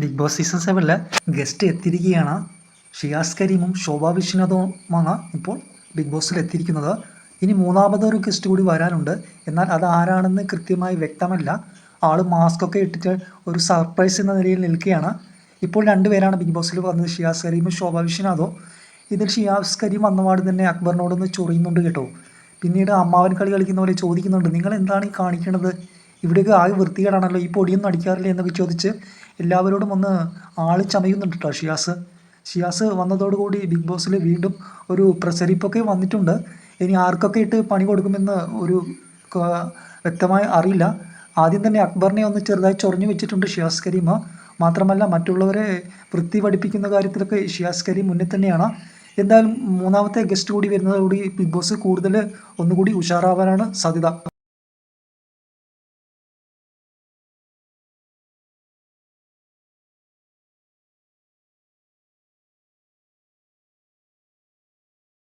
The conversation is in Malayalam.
ബിഗ് ബോസ് സീസൺ സെവനിൽ ഗസ്റ്റ് എത്തിയിരിക്കുകയാണ്. ഷിയാസ് കരീമും ശോഭ വിശ്വനാഥുമാണ് ഇപ്പോൾ ബിഗ് ബോസിൽ എത്തിയിരിക്കുന്നത്. ഇനി മൂന്നാമതൊരു ഗസ്റ്റ് കൂടി വരാനുണ്ട്. എന്നാൽ അത് ആരാണെന്ന് കൃത്യമായി വ്യക്തമല്ല. ആൾ മാസ്ക് ഒക്കെ ഇട്ടിട്ട് ഒരു സർപ്രൈസ് എന്ന നിലയിൽ നിൽക്കുകയാണ്. ഇപ്പോൾ രണ്ടുപേരാണ് ബിഗ് ബോസിൽ വന്നത്. ഷിയാസ് കരീമും ശോഭ വിശ്വനാഥും. ഇതിൽ ഷിയാസ് കരീം വന്നപാട് തന്നെ അക്ബറിനോടൊന്ന് ചൊറിയുന്നുണ്ട് കേട്ടോ. പിന്നീട് അമ്മാവൻ കളി കളിക്കുന്ന പോലെ ചോദിക്കുന്നുണ്ട്. നിങ്ങൾ എന്താണ് ഈ കാണിക്കണത്? ഇവിടെയൊക്കെ ആകെ വൃത്തികേടാണല്ലോ. ഈ പൊടിയൊന്നും അടിക്കാറില്ല എന്നൊക്കെ ചോദിച്ച് എല്ലാവരോടും ഒന്ന് ആൾ ചമയുന്നുണ്ട് കേട്ടോ ഷിയാസ്. ഷിയാസ് വന്നതോടുകൂടി ബിഗ് ബോസിൽ വീണ്ടും ഒരു പ്രസരിപ്പൊക്കെ വന്നിട്ടുണ്ട്. ഇനി ആർക്കൊക്കെ ഇട്ട് പണി കൊടുക്കുമെന്ന് ഒരു വ്യക്തമായി അറിയില്ല. ആദ്യം തന്നെ അക്ബറിനെ ഒന്ന് ചെറുതായി ചൊറിഞ്ഞു വെച്ചിട്ടുണ്ട് ഷിയാസ് കരീമ മാത്രമല്ല മറ്റുള്ളവരെ വൃത്തി പഠിപ്പിക്കുന്ന കാര്യത്തിലൊക്കെ ഷിയാസ് കരീം മുന്നിൽ തന്നെയാണ്. എന്തായാലും മൂന്നാമത്തെ ഗസ്റ്റ് കൂടി വരുന്നതോടുകൂടി ബിഗ് ബോസ് കൂടുതൽ ഒന്നുകൂടി ഉഷാറാവാനാണ് സാധ്യത.